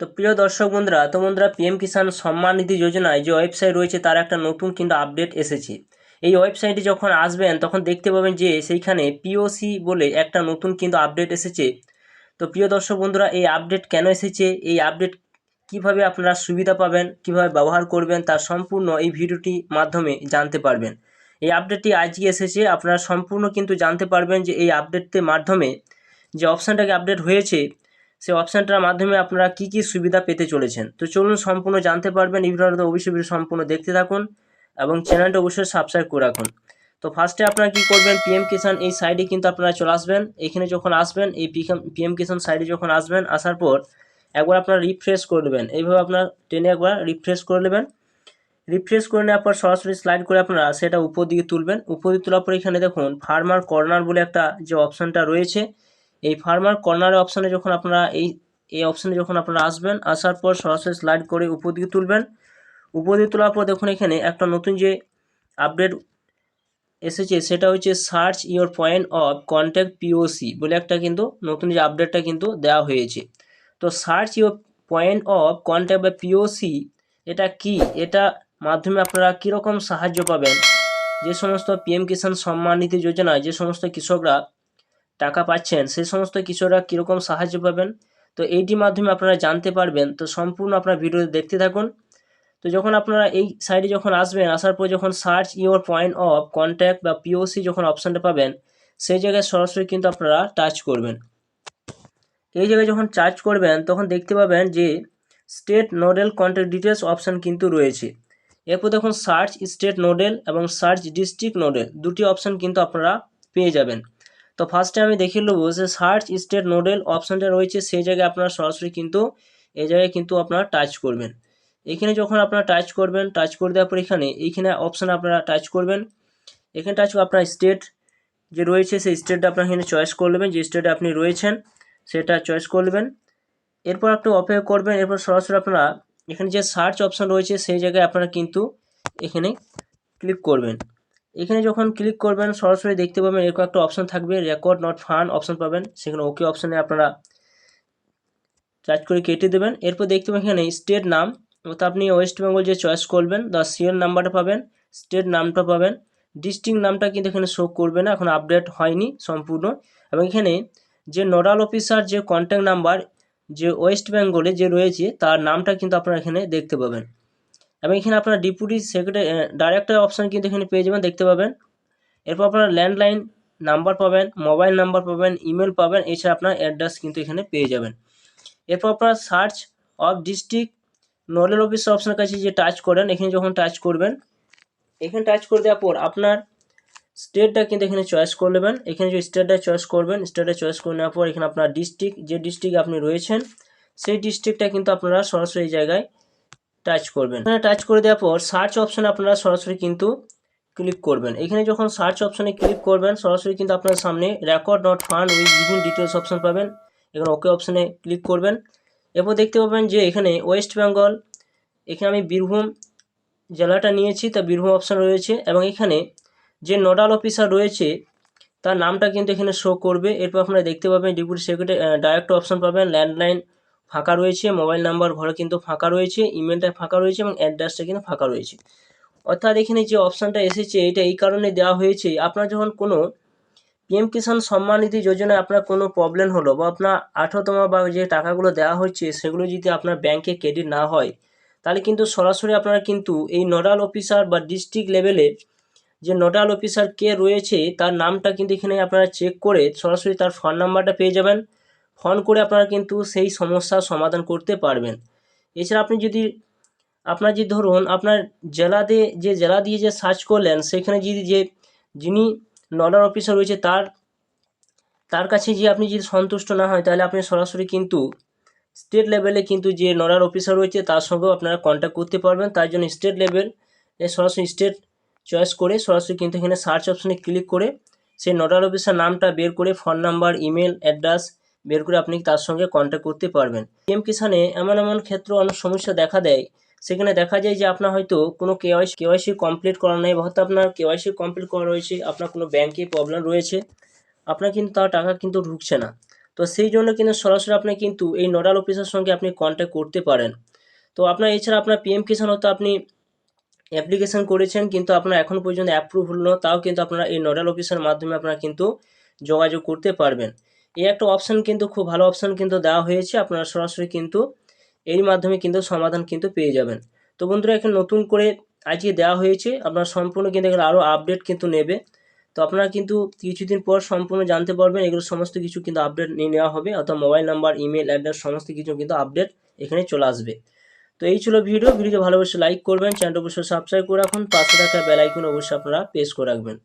তো প্রিয় দর্শক বন্ধুরা, তো বন্ধুরা, পিএম কিষাণ সম্মান নিধি যোজনায় যে ওয়েবসাইট রয়েছে তার একটা নতুন কিন্তু আপডেট এসেছে। এই ওয়েবসাইটে যখন আসবেন, তখন দেখতে পাবেন যে সেইখানে পিওসি বলে একটা নতুন কিন্তু আপডেট এসেছে। তো প্রিয় দর্শক বন্ধুরা, এই আপডেট কেন এসেছে? এই আপডেট কীভাবে আপনারা সুবিধা পাবেন? কীভাবে ব্যবহার করবেন? তার সম্পূর্ণ এই ভিডিওটি মাধ্যমে জানতে পারবেন। এই আপডেটটি আজকে এসেছে, আপনারা সম্পূর্ণ কিন্তু জানতে পারবেন যে এই আপডেটের মাধ্যমে যে অপশানটাকে আপডেট হয়েছে সেই অপশানটার মাধ্যমে আপনারা কি কি সুবিধা পেতে চলেছেন। তো চলুন সম্পূর্ণ জানতে পারবেন, এই ভিডিওটা অবশ্যই সম্পূর্ণ দেখতে থাকুন এবং চ্যানেলটা অবশ্যই সাবস্ক্রাইব করে রাখুন। তো ফার্স্টে আপনারা কি করবেন পিএম কিষান এই সাইডে কিন্তু আপনারা চলে আসবেন। এখানে যখন আসবেন, এই পিএম কিষান সাইডে যখন আসবেন, আসার পর একবার আপনারা রিফ্রেশ করে নেবেন। এইভাবে আপনার টেনে একবার রিফ্রেশ করে নেবেন। রিফ্রেশ করে নেওয়ার পর সরাসরি স্লাইড করে আপনারা সেটা উপর দিকে তুলবেন। উপর দিকে তোলার পর এখানে দেখুন ফার্মার কর্নার বলে একটা যে অপশানটা রয়েছে এই ফার্মার কর্নারের অপশানে যখন আপনারা এই এই অপশানে যখন আপনারা আসবেন, আসার পর সরাসরি স্লাইড করে উপর দিকে তুলবেন। উপর দিকে তোলার পর দেখুন এখানে একটা নতুন যে আপডেট এসেছে, সেটা হচ্ছে search your point of contact POC বলে একটা কিন্তু নতুন যে আপডেটটা কিন্তু দেওয়া হয়েছে। তো search your point of contact বা পিওসি এটা কি? এটা মাধ্যমে আপনারা কীরকম সাহায্য পাবেন? যে সমস্ত পিএম কিষাণ সম্মান নিধি যোজনায় যে সমস্ত কৃষকরা টাকা পাচ্ছেন সেই সমস্ত কৃষকরা কীরকম সাহায্য পাবেন? তো এইটির মাধ্যমে আপনারা জানতে পারবেন। তো সম্পূর্ণ আপনার ভিডিও দেখতে থাকুন। তো যখন আপনারা এই সাইডে যখন আসবেন, আসার পর যখন search your point of contact বা পিওসি যখন অপশানটা পাবেন, সেই জায়গায় সরাসরি কিন্তু আপনারা টাচ করবেন। এই জায়গায় যখন চার্জ করবেন, তখন দেখতে পাবেন যে state nodal contact details option কিন্তু রয়েছে। এরপর দেখুন সার্চ স্টেট নোডেল এবং সার্চ ডিস্ট্রিক্ট নোডেল দুটি অপশান কিন্তু আপনারা পেয়ে যাবেন। তো ফার্স্টে আমি দেখিয়ে নেব যে সার্চ স্টেট নোডেল অপশানটা রয়েছে, সেই জায়গায় আপনারা সরাসরি কিন্তু এই জায়গায় কিন্তু আপনারা টাচ করবেন। এখানে যখন আপনারা টাচ করবেন টাচ করে দেওয়ার পর এখানে, এইখানে অপশান আপনারা টাচ করবেন। এখানে টাচ আপনার স্টেট যে রয়েছে, সেই স্টেটটা আপনার এখানে চয়েস করে নেবেন, যে স্টেটে আপনি রয়েছেন, সেটা চয়েস করে নেবেন। এরপর আপনি অপেক্ষা করবেন, এরপর সরাসরি আপনারা এখানে যে সার্চ অপশান রয়েছে, সেই জায়গায় আপনারা কিন্তু এখানে ক্লিক করবেন। এখানে যখন ক্লিক করবেন, সরাসরি দেখতে পাবেন এরকম একটা অপশান থাকবে রেকর্ড নট ফান অপশান পাবেন। সেখানে ওকে অপশানে আপনারা চার্জ করে কেটে দেবেন। এরপর দেখতে পাবেন এখানে স্টেট নাম অর্থাৎ আপনি ওয়েস্ট বেঙ্গল যে চয়েস করবেন দ্য সিএল নাম্বারটা পাবেন স্টেট নামটা পাবেন। ডিস্ট্রিক্ট নামটা কিন্তু এখানে শো করবে না, এখন আপডেট হয়নি সম্পূর্ণ। এবং এখানে যে নোডাল অফিসার যে কন্ট্যাক্ট নাম্বার যে ওয়েস্ট বেঙ্গলে যে রয়েছে, তার নামটা কিন্তু আপনারা এখানে দেখতে পাবেন। এবং এখানে আপনারা ডিপুটি সেক্রেটারি ডাইরেক্টর অপশান কিন্তু এখানে পেয়ে যাবেন, দেখতে পাবেন। এরপর আপনারা ল্যান্ডলাইন নাম্বার পাবেন মোবাইল নাম্বার পাবেন ইমেল পাবেন, এছাড়া আপনার অ্যাড্রেস কিন্তু এখানে পেয়ে যাবেন। এরপর আপনারা search of district nodal office অপশানের কাছে যে টাচ করেন, এখানে যখন টাচ করবেন, এখানে টাচ করে দেওয়ার পর আপনার স্টেটটা কিন্তু এখানে চয়েস করে নেবেন। এখানে যে স্টেটটা চয়েস করবেন স্টেটটা চয়েস করে নেওয়ার পর এখানে আপনার ডিস্ট্রিক্ট যে ডিস্ট্রিক্ট আপনি রয়েছেন, সেই ডিস্ট্রিক্টটা কিন্তু আপনারা সরাসরি জায়গায় টাচ করবেন। এখানে টাচ করে দেওয়ার পর সার্চ অপশানে আপনারা সরাসরি কিন্তু ক্লিক করবেন। এখানে যখন সার্চ অপশানে ক্লিক করবেন, সরাসরি কিন্তু আপনার সামনে রেকর্ড নট ফান্ড উইথ বিভিন্ন ডিটেলস অপশান পাবেন। এখানে ওকে অপশানে ক্লিক করবেন। এরপর দেখতে পাবেন যে এখানে ওয়েস্ট বেঙ্গল এখানে আমি বীরভূম জেলাটা নিয়েছি, তা বীরভূম অপশান রয়েছে এবং এখানে যে নোডাল অফিসার রয়েছে, তার নামটা কিন্তু এখানে শো করবে। এরপর আপনারা দেখতে পাবেন ডিপুটি সেক্রেটারি ডাইরেক্ট অপশান পাবেন ল্যান্ডলাইন ফাঁকা রয়েছে, মোবাইল নাম্বার ঘরে কিন্তু ফাঁকা রয়েছে, ইমেলটা ফাঁকা রয়েছে এবং অ্যাড্রেসটা কিন্তু ফাঁকা রয়েছে। অর্থাৎ এখানে যে অপশানটা এসেছে, এটা এই কারণে দেওয়া হয়েছে, আপনার যখন কোনো পিএম কিষাণ সম্মান নিধি যোজনায় আপনার কোনো প্রবলেম হলো বা আপনার আঠারোতম বা যে টাকাগুলো দেওয়া হচ্ছে, সেগুলো যদি আপনার ব্যাংকে ক্রেডিট না হয়, তাহলে কিন্তু সরাসরি আপনারা কিন্তু এই নোডাল অফিসার বা ডিস্ট্রিক্ট লেভেলে যে নোডাল অফিসার কে রয়েছে, তার নামটা কিন্তু এখানে আপনারা চেক করে সরাসরি তার ফোন নাম্বারটা পেয়ে যাবেন। ফোন করে আপনারা কিন্তু সেই সমস্যার সমাধান করতে পারবেন। এছাড়া আপনি যদি, আপনার যে ধরুন, আপনার জেলাতে যে জেলা দিয়ে যে সার্চ করলেন, সেখানে যদি যে যিনি নোডাল অফিসার রয়েছে, তার তার কাছে যে আপনি যদি সন্তুষ্ট না হয়, তাহলে আপনি সরাসরি কিন্তু স্টেট লেভেলে কিন্তু যে নোডাল অফিসার রয়েছে, তার সঙ্গেও আপনারা কন্ট্যাক্ট করতে পারবেন। তার জন্য স্টেট লেভেল সরাসরি স্টেট চয়েস করে সরাসরি কিন্তু এখানে সার্চ অপশানে ক্লিক করে সেই নোডাল অফিসার নামটা বের করে ফোন নাম্বার ইমেল অ্যাড্রেস বের করে আপনি তার সঙ্গে কন্ট্যাক্ট করতে পারবেন। পিএম কিষানে এমন এমন ক্ষেত্রে অনেক সমস্যা দেখা দেয়। সেখানে দেখা যায় যে আপনার হয়তো কোনো কেওয়াইসি কেওয়াইসি কমপ্লিট করা নেই হয়তো আপনার কেওয়াইসি কমপ্লিট করা রয়েছে, আপনার কোনো ব্যাংকে প্রবলেম রয়েছে, আপনার কিন্তু তার টাকা কিন্তু ঢুকছে না। তো সেই জন্য কিন্তু সরাসরি আপনি কিন্তু এই নোডাল অফিসের সঙ্গে আপনি কন্ট্যাক্ট করতে পারেন। তো আপনার এছাড়া আপনার পিএম কিষাণ হয়তো আপনি অ্যাপ্লিকেশন করেছেন, কিন্তু আপনার এখন পর্যন্ত অ্যাপ্রুভ হলো না, তাও কিন্তু আপনারা এই নোডাল অফিসের মাধ্যমে আপনারা কিন্তু যোগাযোগ করতে পারবেন। এই একটা অপশান কিন্তু, খুব ভালো অপশান কিন্তু দেওয়া হয়েছে। আপনারা সরাসরি কিন্তু এর মাধ্যমে কিন্তু সমাধান কিন্তু পেয়ে যাবেন। তো বন্ধুরা, এখানে নতুন করে আজকে দেওয়া হয়েছে। আপনার সম্পূর্ণ কিন্তু এখানে আরও আপডেট কিন্তু নেবে। তো আপনারা কিন্তু কিছুদিন পর সম্পূর্ণ জানতে পারবেন, এগুলো সমস্ত কিছু কিন্তু আপডেট নিয়ে নেওয়া হবে। অর্থাৎ মোবাইল নাম্বার ইমেল অ্যাড্রেস সমস্ত কিছু কিন্তু আপডেট এখানে চলে আসবে। তো এই ছিল ভিডিও ভিডিওকে ভালোবেসে লাইক করবেন চ্যানেলটা অবশ্যই সাবস্ক্রাইব করে রাখুন। পাশে থাকা বেল আইকন অবশ্যই আপনারা প্রেস করে রাখবেন।